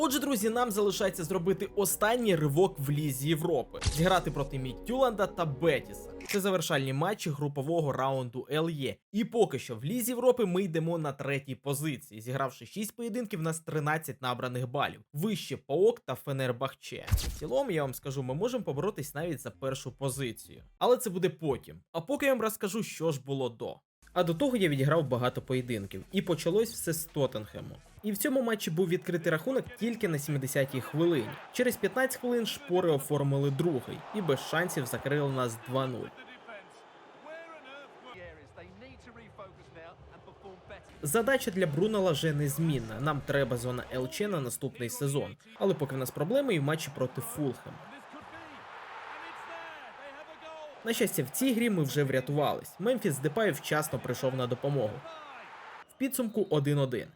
Отже, друзі, нам залишається зробити останній ривок в Лізі Європи, зіграти проти Мідтюланда та Бетіса. Це завершальні матчі групового раунду ЛЄ. І поки що в Лізі Європи ми йдемо на третій позиції, зігравши 6 поєдинків, у нас 13 набраних балів. Вище Паок та Фенербахче. В цілому, я вам скажу, ми можемо поборотись навіть за першу позицію. Але це буде потім. А поки я вам розкажу, що ж було до. А до того я відіграв багато поєдинків, і почалось все з Тоттенхему. І в цьому матчі був відкритий рахунок тільки на 70-й хвилині. Через 15 хвилин шпори оформили другий і без шансів закрили нас 2-0. Задача для Бруно Лаже незмінна. Нам треба зона ЛЧ на наступний сезон. Але поки в нас проблеми і в матчі проти Фулхем. На щастя, в цій грі ми вже врятувались. Мемфіс Депай вчасно прийшов на допомогу. В підсумку 1-1.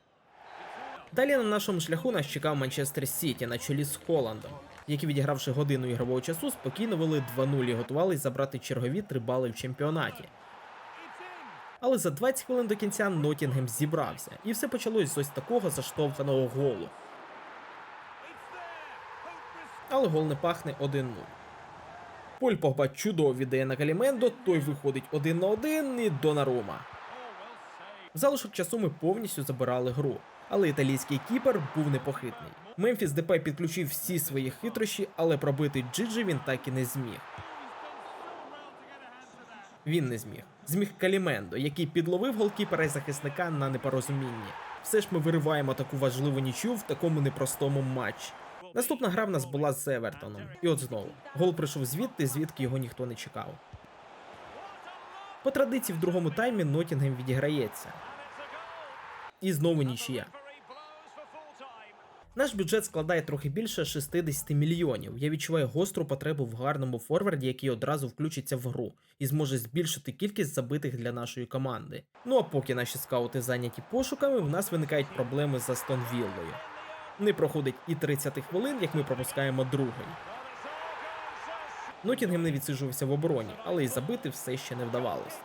Далі на нашому шляху нас чекав Манчестер Сіті на чолі з Холландом, які, відігравши годину ігрового часу, спокійно вели 2-0 і готувались забрати чергові три бали в чемпіонаті. Але за 20 хвилин до кінця Нотінгем зібрався, і все почалось з ось такого заштовханого голу. Але гол не пахне 1-0. Поль Погба чудово віддає на Калімендо, той виходить один на один і Донарума. В залишок часу ми повністю забирали гру, але італійський кіпер був непохитний. Мемфіс Депай підключив всі свої хитрощі, але пробити Джиджі він так і не зміг. Він не зміг. Зміг Калімендо, який підловив голкіпера і захисника на непорозумінні. Все ж ми вириваємо таку важливу нічю в такому непростому матчі. Наступна гра в нас була з Евертоном. І от знову. Гол прийшов звідти, звідки його ніхто не чекав. По традиції в другому таймі Нотінгем відіграється. І знову нічия. Наш бюджет складає трохи більше 60 мільйонів. Я відчуваю гостру потребу в гарному форварді, який одразу включиться в гру і зможе збільшити кількість забитих для нашої команди. Ну а поки наші скаути зайняті пошуками, в нас виникають проблеми з Астон Віллою. Не проходить і 30 хвилин, як ми пропускаємо другий. Нотінгем не відсиджувався в обороні, але й забити все ще не вдавалось.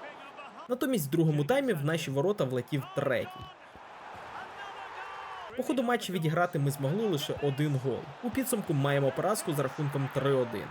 Натомість в другому таймі в наші ворота влетів третій. По ходу матчу відіграти ми змогли лише один гол. У підсумку маємо поразку з рахунком 3-1.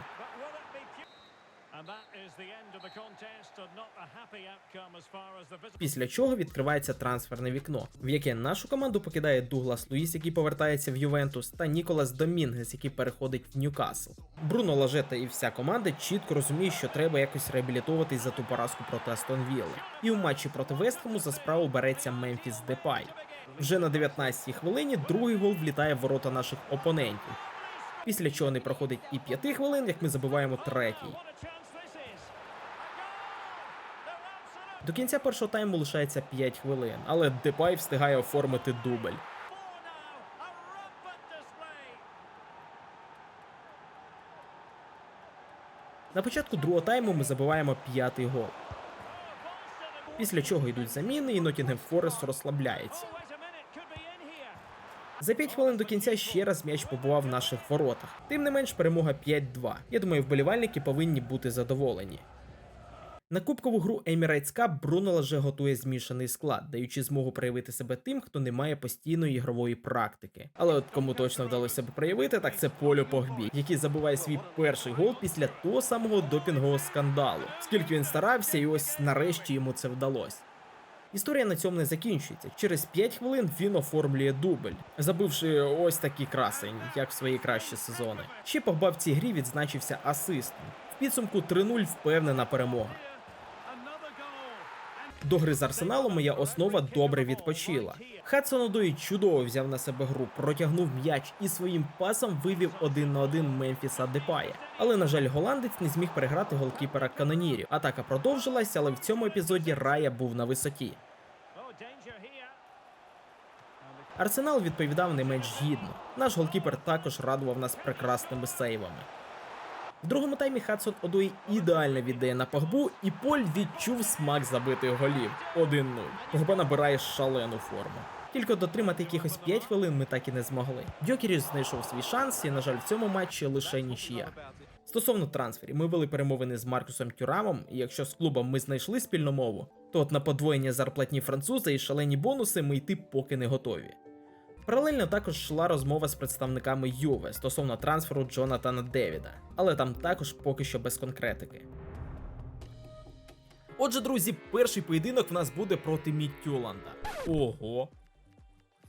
Після чого відкривається трансферне вікно, в яке нашу команду покидає Дуглас Луїс, який повертається в Ювентус, та Ніколас Домінгес, який переходить в Ньюкасл. Бруно Лажета і вся команда чітко розуміють, що треба якось реабілітуватись за ту поразку проти Астон Вілли. І у матчі проти Вестхему за справу береться Мемфіс Депай. Вже на 19-й хвилині другий гол влітає в ворота наших опонентів. Після чого не проходить і 5 хвилин, як ми забиваємо третій. До кінця першого тайму лишається 5 хвилин, але Депай встигає оформити дубль. На початку другого тайму ми забиваємо п'ятий гол. Після чого йдуть заміни, і Нотінгем Форест розслабляється. За 5 хвилин до кінця ще раз м'яч побував в наших воротах. Тим не менш, перемога 5-2. Я думаю, вболівальники повинні бути задоволені. На кубкову гру Emirates Cup Бруно Лаже готує змішаний склад, даючи змогу проявити себе тим, хто не має постійної ігрової практики. Але от кому точно вдалося себе проявити, так це Полю Погбі, який забиває свій перший гол після того самого допінгового скандалу. Скільки він старався, і ось нарешті йому це вдалося. Історія на цьому не закінчується. Через 5 хвилин він оформлює дубль, забивши ось такий красень, як в свої кращі сезони. Ще Погба в цій грі відзначився асистом. В підсумку 3-0 впевнена перемога. До гри з Арсеналом моя основа добре відпочила. Хадсон Одой чудово взяв на себе гру, протягнув м'яч і своїм пасом вивів один на один Мемфіса Депая. Але, на жаль, голландець не зміг переграти голкіпера канонірів. Атака продовжилась, але в цьому епізоді Рая був на висоті. Арсенал відповідав не менш гідно. Наш голкіпер також радував нас прекрасними сейвами. В другому таймі Хадсон Одой ідеально віддає на Погбу, і Поль відчув смак забитих голів 1-0. Погба набирає шалену форму. Тільки дотримати якихось 5 хвилин ми так і не змогли. Дьокеріс знайшов свій шанс, і, на жаль, в цьому матчі лише нічия. Стосовно трансферів, ми вели перемовини з Маркусом Тюрамом, і якщо з клубом ми знайшли спільну мову, то от на подвоєння зарплатні француза і шалені бонуси ми йти поки не готові. Паралельно також йшла розмова з представниками Юве стосовно трансферу Джонатана Девіда, але там також поки що без конкретики. Отже, друзі, перший поєдинок в нас буде проти Мітюланда. Ого.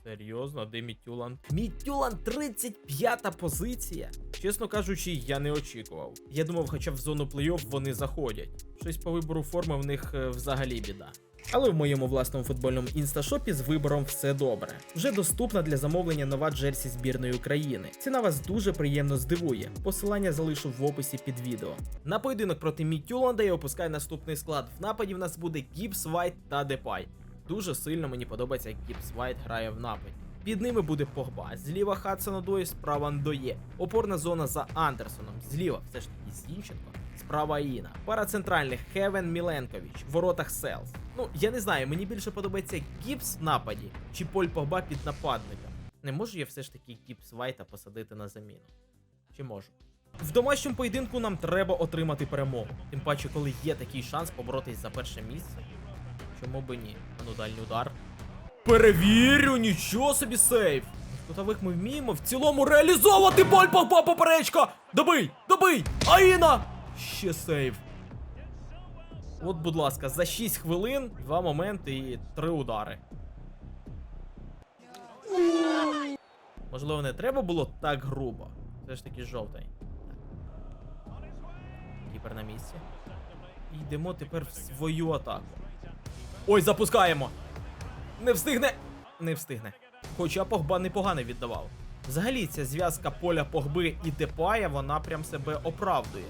Серйозно, де Мітюланд? Мітюланд 35-та позиція. Чесно кажучи, я не очікував. Я думав, хоча в зону плей-офф вони заходять. Щось по вибору форми в них е, взагалі біда. Але в моєму власному футбольному інсташопі з вибором все добре. Вже доступна для замовлення нова джерсі збірної України. Ціна вас дуже приємно здивує. Посилання залишу в описі під відео. На поєдинок проти Мітюланда я опускаю наступний склад. В нападі в нас буде Гіпс, Вайт та Депай. Дуже сильно мені подобається, як Гіпс Вайт грає в нападі. Під ними буде Погба, зліва Хадсон Одой, справа Ндоє. Опорна зона за Андерсоном. Зліва все ж таки Зінченко, справа Іна. Пара центральних Хевен Міленкович, в воротах Селс. Ну, я не знаю, мені більше подобається Гіпс в нападі чи Поль Погба під нападником. Не можу я все ж таки Гіпс Вайта посадити на заміну. Чи можу? В домашньому поєдинку нам треба отримати перемогу. Тим паче, коли є такий шанс поборотись за перше місце. Чому би ні? Ну, дальній удар. Перевірю, нічого собі сейф. Кутових ми вміємо в цілому реалізовувати боль Погба поперечка! Добий! Добий! Аїна! Ще сейф. От, будь ласка, за 6 хвилин, два моменти і три удари. Можливо, не треба було так грубо. Все ж таки жовтий. Кіпер на місці. Йдемо тепер в свою атаку. Ой, запускаємо! Не встигне! Не встигне. Хоча Погба непогано віддавав. Взагалі, ця зв'язка поля Погби і Депая, вона прям себе оправдує.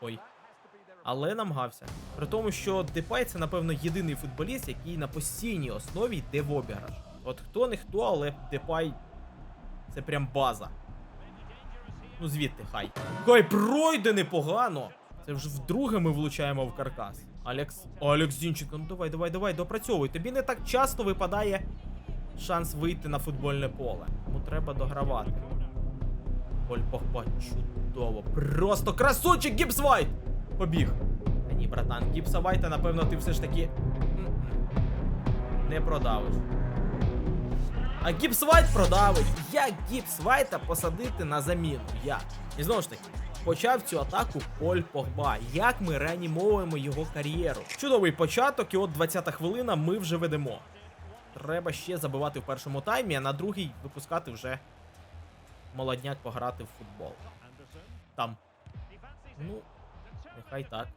Ой. Але намагався. При тому, що Депай це, напевно, єдиний футболіст, який на постійній основі йде в обіграш. От хто не хто, але Депай це прям база. Ну звідти, хай. Хай пройде непогано. Це вже вдруге ми влучаємо в каркас. Алекс. Алекс Зінченко, ну давай, давай, давай, допрацьовуй. Тобі не так часто випадає шанс вийти на футбольне поле. Тому треба догравати. Поль Погба, чудово. Просто красунчик Гіпс Вайт! Побіг. Та ні, братан, Гіпса Вайта, напевно, ти все ж таки. Не продавиш. А Гіпс Вайт продавить. Як Гіпс Вайта посадити на заміну? Як? І знову ж таки, почав цю атаку Поль Погба. Як ми реанімовуємо його кар'єру? Чудовий початок, і от 20-та хвилина ми вже ведемо. Треба ще забивати в першому таймі, а на другий випускати вже молодняк пограти в футбол. Там. Ну, нехай так.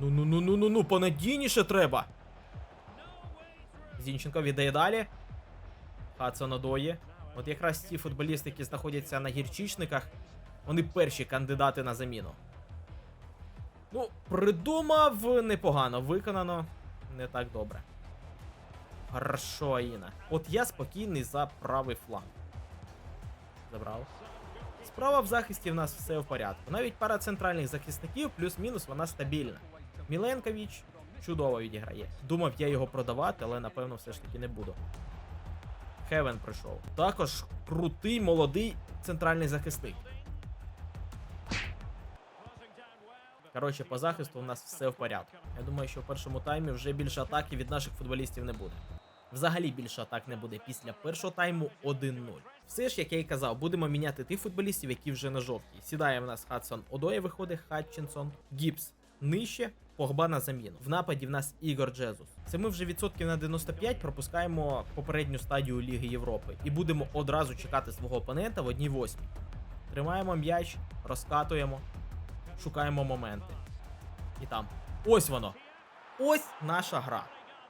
Ну ну ну ну ну ну понадійніше треба. Зінченко віддає далі. Хадсон одоє. От якраз ті футболісти, які знаходяться на гірчичниках, вони перші кандидати на заміну. Ну, придумав непогано, виконано не так добре. Хорошо, Аїна. От я спокійний за правий фланг. Забрав. Справа в захисті в нас все в порядку. Навіть пара центральних захисників, плюс-мінус, вона стабільна. Міленкович чудово відіграє. Думав я його продавати, але напевно все ж таки не буду. Хевен прийшов. Також крутий молодий центральний захисник. Коротше, по захисту у нас все в порядку. Я думаю, що в першому таймі вже більше атаки від наших футболістів не буде. Взагалі більше атак не буде після першого тайму 1-0. Все ж, як я й казав, будемо міняти тих футболістів, які вже на жовтій. Сідає в нас Хадсон Одоє, виходить Хатчинсон, Гіпс нижче, Погба на заміну. В нападі в нас Ігор Джезус. Це ми вже відсотків на 95 пропускаємо попередню стадію Ліги Європи і будемо одразу чекати свого опонента в одній восьмій. Тримаємо м'яч, розкатуємо, шукаємо моменти. І там. Ось воно. Ось наша гра.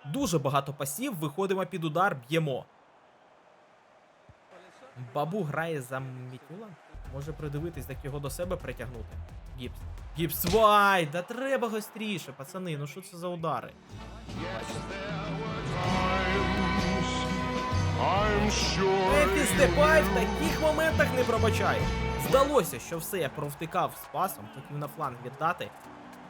Дуже багато пасів, виходимо під удар, б'ємо. Бабу грає за Мітюла? Може придивитись, так його до себе притягнути. Гіпс. Гіпс вай! Да треба гостріше, пацани, ну що це за удари? Мемфіс Депай в таких моментах не пробачає. Здалося, що все я провтикав з пасом, хотів на фланг віддати.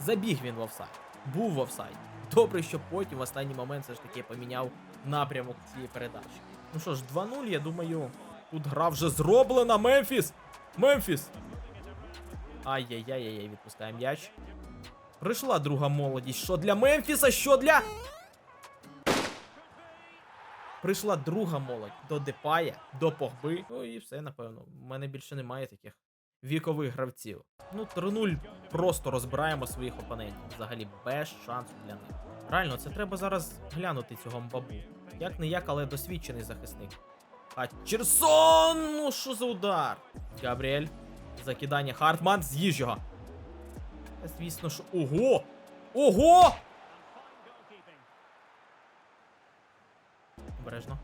Забіг він в офсайд. Був в офсайд. Добре, що потім в останній момент все ж таки поміняв напрямок цієї передачі. Ну що ж, 2-0, я думаю, тут гра вже зроблена. Мемфіс! Мемфіс! Ай-яй-яй-яй, відпускає м'яч. Прийшла друга молодість. Що для Мемфіса, що для. Прийшла друга молодь до Депая, до Погби. Ну і все, напевно. У мене більше немає таких вікових гравців. Ну, 3-0 просто розбираємо своїх опонентів. Взагалі без шансу для них. Реально, це треба зараз глянути цього мбабу. Як не як, але досвідчений захисник. А Черсон! Ну що за удар? Габріель. Закидання Хартман, з'їж його. Звісно, що. Ого! Ого! Обережно.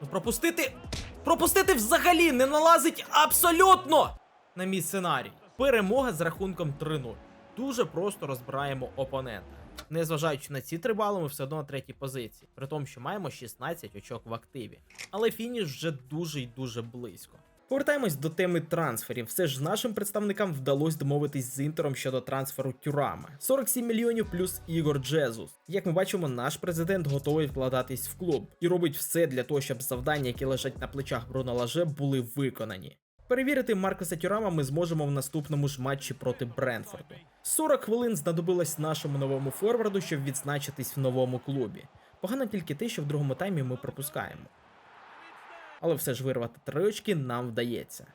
Ну пропустити. Пропустити взагалі не налазить абсолютно на мій сценарій. Перемога з рахунком 3-0. Дуже просто розбираємо опонента. Незважаючи на ці три бали, ми все одно на третій позиції, при тому, що маємо 16 очок в активі. Але фініш вже дуже й дуже близько. Повертаємось до теми трансферів. Все ж нашим представникам вдалося домовитись з інтером щодо трансферу Тюрама. 47 мільйонів плюс Ігор Джезус. Як ми бачимо, наш президент готовий вкладатись в клуб і робить все для того, щоб завдання, які лежать на плечах Бруно Лаже, були виконані. Перевірити Маркоса Тюрама ми зможемо в наступному ж матчі проти Бренфорду. 40 хвилин знадобилось нашому новому форварду, щоб відзначитись в новому клубі. Погано тільки те, що в другому таймі ми пропускаємо. Але все ж вирвати три очки нам вдається.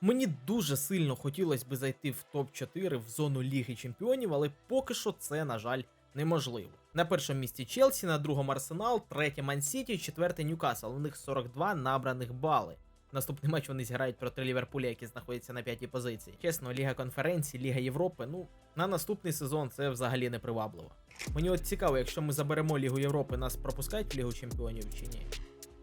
Мені дуже сильно хотілося би зайти в топ-4 в зону Ліги Чемпіонів, але поки що це, на жаль, неможливо. На першому місці Челсі, на другому Арсенал, третє Мансіті, четверте Ньюкасл. У них 42 набраних бали. Наступний матч вони зіграють проти Ліверпуля, який знаходиться на п'ятій позиції. Чесно, Ліга конференції, Ліга Європи. Ну на наступний сезон це взагалі не привабливо. Мені от цікаво, якщо ми заберемо Лігу Європи, нас пропускають в Лігу Чемпіонів чи ні?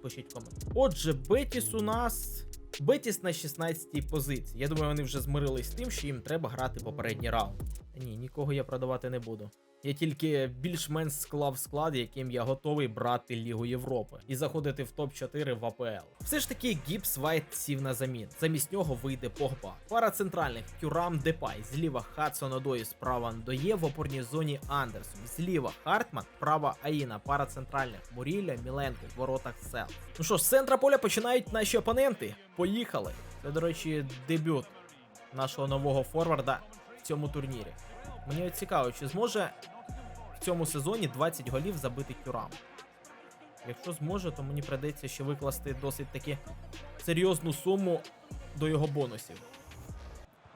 Пишіть комент. Отже, Бетіс у нас. Бетіс на 16-й позиції. Я думаю, вони вже змирились з тим, що їм треба грати попередній раунд. Ні, нікого я продавати не буду. Я тільки більш-менш склав склад, яким я готовий брати Лігу Європи і заходити в топ-4 в АПЛ. Все ж таки, Гіпс Вайт сів на замін. Замість нього вийде Погба. Пара центральних Тюрам Депай, зліва Хадсон Одої, справа Ндоє, в опорній зоні Андерсон, зліва Хартман, права Аїна, пара центральних Муріля, Міленко, в воротах Сел. Ну що, з центра поля починають наші опоненти. Поїхали. Це, до речі, дебют нашого нового форварда в цьому турнірі. Мені цікаво, чи зможе в цьому сезоні 20 голів забити Тюрам. Якщо зможе, то мені придеться ще викласти досить таки серйозну суму до його бонусів.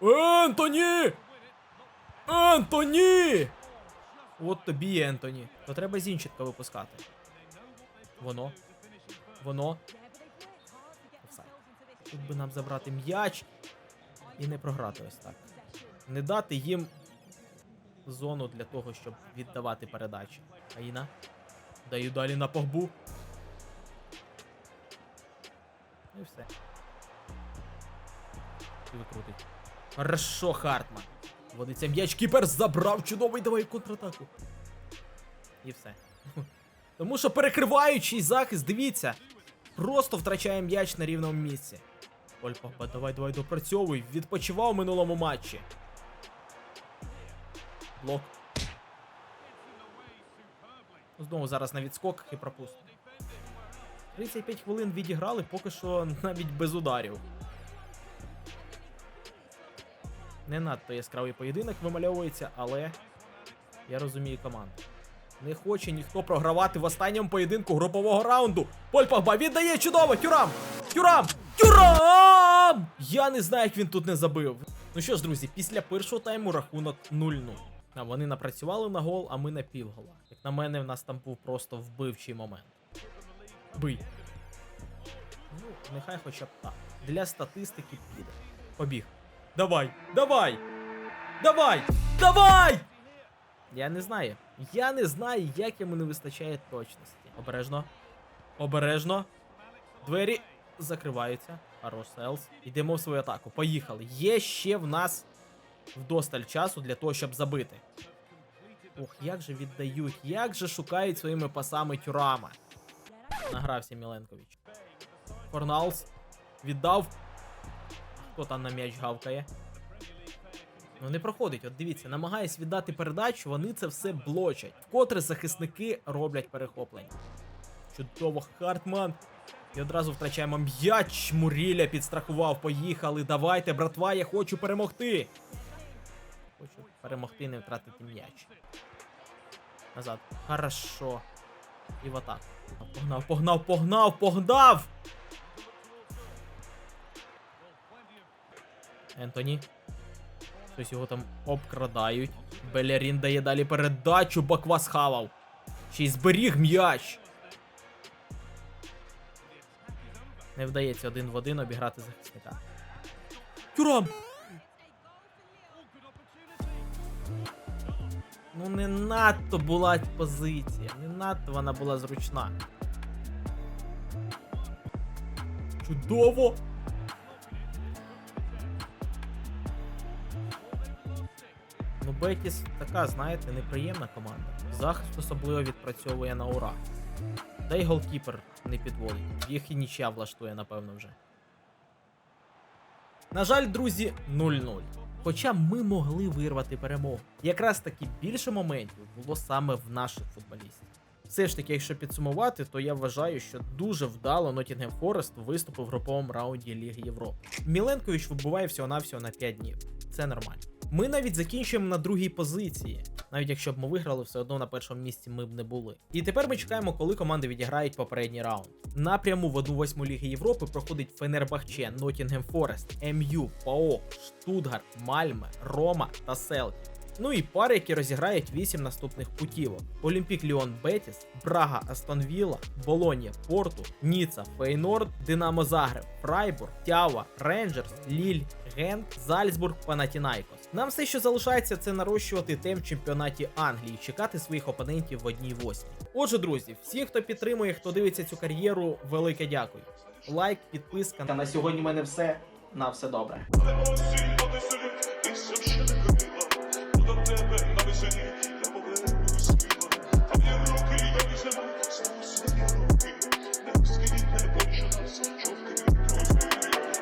Ентоні! Ентоні! От тобі, Ентоні. То треба зінчитка випускати. Воно. Воно. Тут би нам забрати м'яч і не програти ось так. Не дати їм зону для того, щоб віддавати передачі. Аїна. Даю далі на погбу. Ну І все. І викрутить. Хорошо, Хартман. Водиться м'яч, кіпер забрав чудовий, давай контратаку. І все. Тому що перекриваючий захист, дивіться, просто втрачає м'яч на рівному місці. Оль Погба, давай, давай, допрацьовуй. Відпочивав у минулому матчі. Блок. Знову зараз на відскоках і пропустимо. 35 хвилин відіграли, поки що навіть без ударів. Не надто яскравий поєдинок вимальовується, але я розумію команду. Не хоче ніхто програвати в останньому поєдинку групового раунду. Поль Погба віддає чудово! Тюрам! Тюрам! Тюрам! Я не знаю, як він тут не забив. Ну що ж, друзі, після першого тайму рахунок 0-0. А вони напрацювали на гол, а ми на півгола. Як на мене, в нас там був просто вбивчий момент. Бий. Ну, нехай хоча б так. Для статистики піде. Побіг. Давай, давай! Давай! Давай! Я не знаю. Я не знаю, як йому не вистачає точності. Обережно. Обережно. Двері закриваються. Хорош Селс. Йдемо в свою атаку. Поїхали. Є ще в нас вдосталь часу для того, щоб забити. Ох, як же віддають, як же шукають своїми пасами тюрама. Награвся Міленкович. Форналс віддав. Хто там на м'яч гавкає? Ну не проходить, от дивіться, намагаюсь віддати передачу, вони це все блочать. Вкотре захисники роблять перехоплення. Чудово, Хартман. І одразу втрачаємо м'яч. Муріля підстрахував. Поїхали. Давайте, братва, я хочу перемогти. Хочу перемогти, не втратити м'яч. Назад. Хорошо. І в атаку. Погнав, погнав, погнав, погнав! Ентоні. Щось його там обкрадають. Белярін дає далі передачу, Баква схавав. Ще й зберіг м'яч. Не вдається один в один обіграти захисника. Тюрам! Ну не надто була позиція, не надто вона була зручна. Чудово! Ну, Бетіс така, знаєте, неприємна команда. Захист особливо відпрацьовує на ура. Та й голкіпер не підводить. Їх і нічия влаштує, напевно, вже. На жаль, друзі, 0-0. Хоча ми могли вирвати перемогу. Якраз таки більше моментів було саме в наших футболістів. Все ж таки, якщо підсумувати, то я вважаю, що дуже вдало Nottingham Forest виступив в груповому раунді Ліги Європи. Міленкович вибуває всього-навсього на 5 днів. Це нормально. Ми навіть закінчуємо на другій позиції. Навіть якщо б ми виграли, все одно на першому місці ми б не були. І тепер ми чекаємо, коли команди відіграють попередній раунд. Напряму в 1-8 Ліги Європи проходить Фенербахче, Ноттінгем Форест, МЮ, ПАО, Штутгарт, Мальме, Рома та Селті. Ну і пари, які розіграють 8 наступних путівок: Олімпік Ліон Бетіс, Брага Астон Вілла, Болонія Порту, Ніца, Фейнорд, Динамо Загреб, Фрайбург, Тява, Рейнджерс, Ліль, Гент, Зальцбург, Панатінайкос. Нам все, що залишається, це нарощувати темп в чемпіонаті Англії, і чекати своїх опонентів в одній восьмій. Отже, друзі, всі, хто підтримує, хто дивиться цю кар'єру, велике дякую. Лайк, підписка. Та на сьогодні в мене все. На все добре.